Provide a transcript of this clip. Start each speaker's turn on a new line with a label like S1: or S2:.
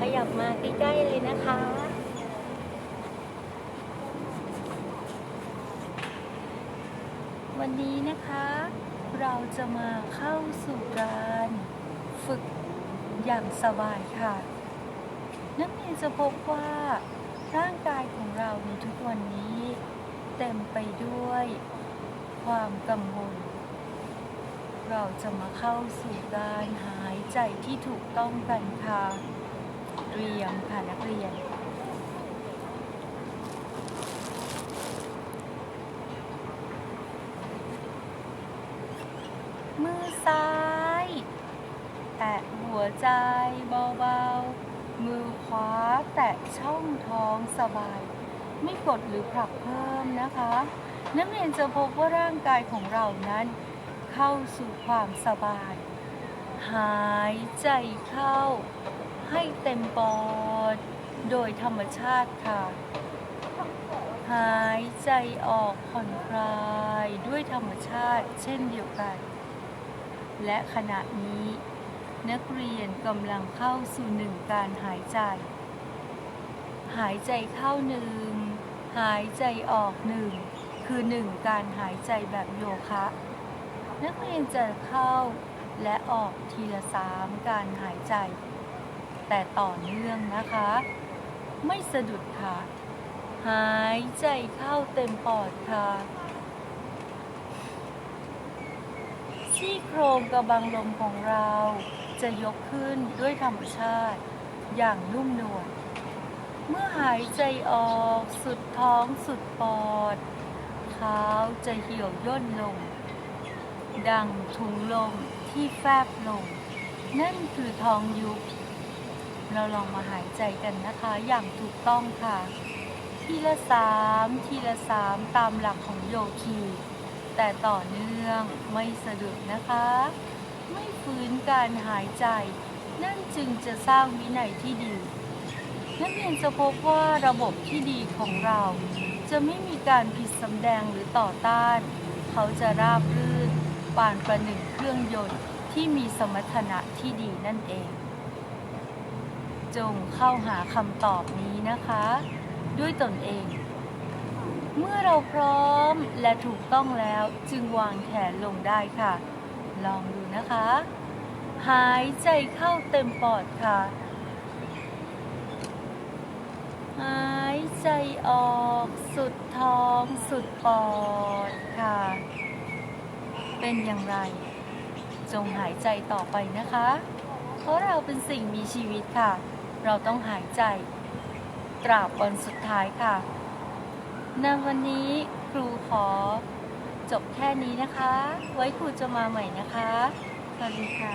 S1: ขยับมาใกล้ๆเลยนะคะ วันนี้นะคะ เราจะมาเข้าสู่การฝึกอย่างสบายค่ะ นักเรียนจะพบว่าร่างกายของเราในทุกวันนี้ เต็มไปด้วยความกังวล เราจะมาเข้าสู่การหายใจที่ถูกต้องกันค่ะ เตรียมค่ะนักเรียน มือซ้าย แตะหัวใจเบาๆ มือขวาแตะช่องท้องสบาย ไม่กดหรือผลักเพิ่มนะคะ นักเรียนจะพบว่าร่างกายของเรานั้น เข้าสู่ความสบาย หายใจเข้า ให้เต็มปอด โดยธรรมชาติค่ะ หายใจออกผ่อนคลายด้วยธรรมชาติเช่นเดียวกัน และขณะนี้ นักเรียนกำลังเข้าสู่หนึ่งการหายใจ หายใจเข้าหนึ่ง หายใจออกหนึ่ง คือหนึ่งการหายใจแบบโยคะ นักเรียนจะเข้าและออกทีละสามการหายใจ แต่ต่อเนื่องนะคะ ไม่สะดุดค่ะ หายใจเข้าเต็มปอดค่ะ ซี่โครงกระบังลมของเราจะยกขึ้นด้วยธรรมชาติ อย่างนุ่มนวล เมื่อหายใจออกสุดท้องสุดปอด เท้าจะเหี่ยวย่นลง ดังถุงลมที่แฟบลง นั่นคือท้องยุบ เราลองมาหายใจกันนะคะ อย่างถูกต้องค่ะ ทีละสามทีละสามตามหลักของโยคี แต่ต่อเนื่องไม่สะดุดนะคะ ไม่ฟื้นการหายใจ นั่นจึงจะสร้างวินัยที่ดี นักเรียนจะพบว่าระบบที่ดีของเรา จะไม่มีการผิดสำแดงหรือต่อต้าน เขาจะราบรื่นปานประหนึ่งเครื่องยนต์ที่มีสมรรถนะที่ดีนั่นเอง จงเข้าหาคำตอบนี้นะคะ ด้วยตนเอง เมื่อเราพร้อมและถูกต้องแล้วจึงวางแขนลงได้ค่ะ ลองดูนะคะ หายใจเข้าเต็มปอดค่ะ หายใจออกสุดท้องสุดปอดค่ะ เป็นอย่างไร จงหายใจต่อไปนะคะ เพราะเราเป็นสิ่งมีชีวิตค่ะ เราต้องหายใจตราบวันสุดท้ายค่ะ ในวันนี้ครูขอจบแค่นี้นะคะ ไว้ครูจะมาใหม่นะคะ สวัสดีค่ะ